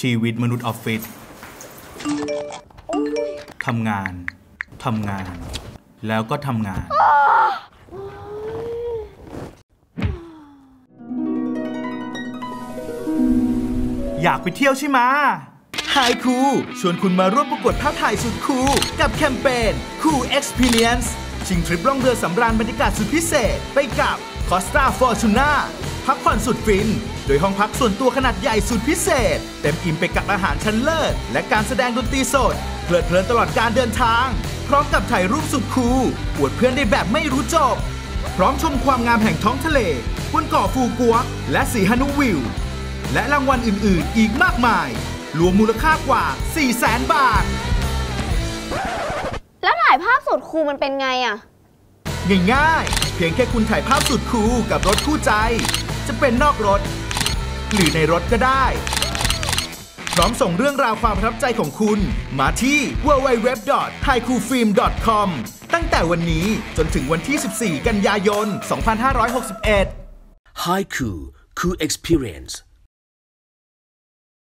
ชีวิตมนุษย์ออฟฟิศทำงาน ทำงาน แล้วก็ทำงาน อยากไปเที่ยวใช่ไหมไฮคูชวนคุณมาร่วมประกวดภาพถ่ายสุดคูลกับแคมเปญคู Experience ชิงทริปล่องเรือสำราญบรรยากาศสุดพิเศษ ไปกับคอสตาฟอร์จูน่าพักผ่อนสุดฟิน โดยห้องพักส่วนตัวขนาดใหญ่สุดพิเศษ เต็มอิ่มไปกับอาหารชั้นเลิศ และการแสดงดนตรีสด เพลิดเพลินตลอดการเดินทาง พร้อมกับถ่ายรูปสุดคูลอวดเพื่อนได้แบบไม่รู้จบ พร้อมชมความงามแห่งท้องทะเลบนเกาะฟูกัว และสีฮานุวิว และรางวัลอื่น ๆ อีกมากมาย รวมมูลค่ากว่า 4 0 0แสนบาท แล้วถ่ายภาพสุดคูลมันเป็นไงอะง่ายๆ เพียงแค่คุณถ่ายภาพสุดคูลกับรถคู่ใจ จะเป็นนอกรถ หรือในรถก็ได้ พร้อมส่งเรื่องราวความประทับใจของคุณ มาที่ www.highcoolfilm.com ตั้งแต่วันนี้จนถึงวันที่ 14 กันยายน 2561 Haiku คือ Experience